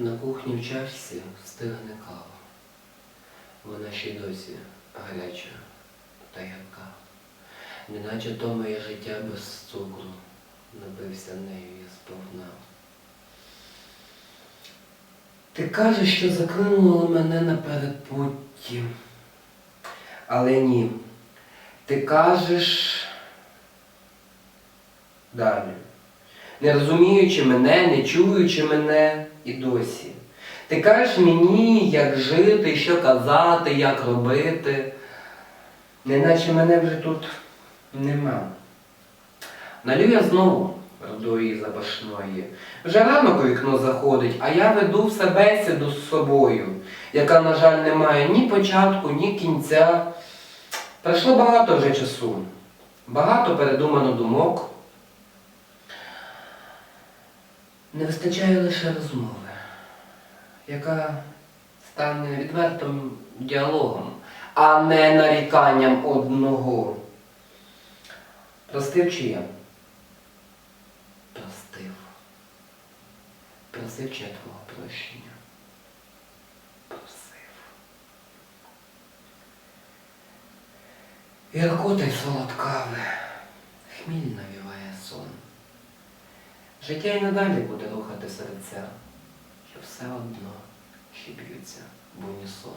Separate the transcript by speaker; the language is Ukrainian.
Speaker 1: На кухні в чашці стигне кава. Вона ще й досі гаряча та ярка. Неначе то моє життя без цукру напився нею я сповна. Ти кажеш, що закинула мене на передпутті. Але ні. Ти кажеш далі. Не розуміючи мене, не чуючи мене і досі. Ти кажеш мені, як жити, що казати, як робити, неначе мене вже тут нема. Налю я знову родої запашної. Вже ранок у вікно заходить, а я веду все бесіду з собою, яка, на жаль, не має ні початку, ні кінця. Пройшло багато вже часу, багато передумано думок. Не вистачає лише розмови, яка стане відвертим діалогом, а не наріканням одного. Простив чи я? Простив. Просив чи я твого прощення? Просив. Гіркота й солодкаве, хміль навіває сон. Життя й надалі буде рухати серця, що все одно ще б'ються в унісон.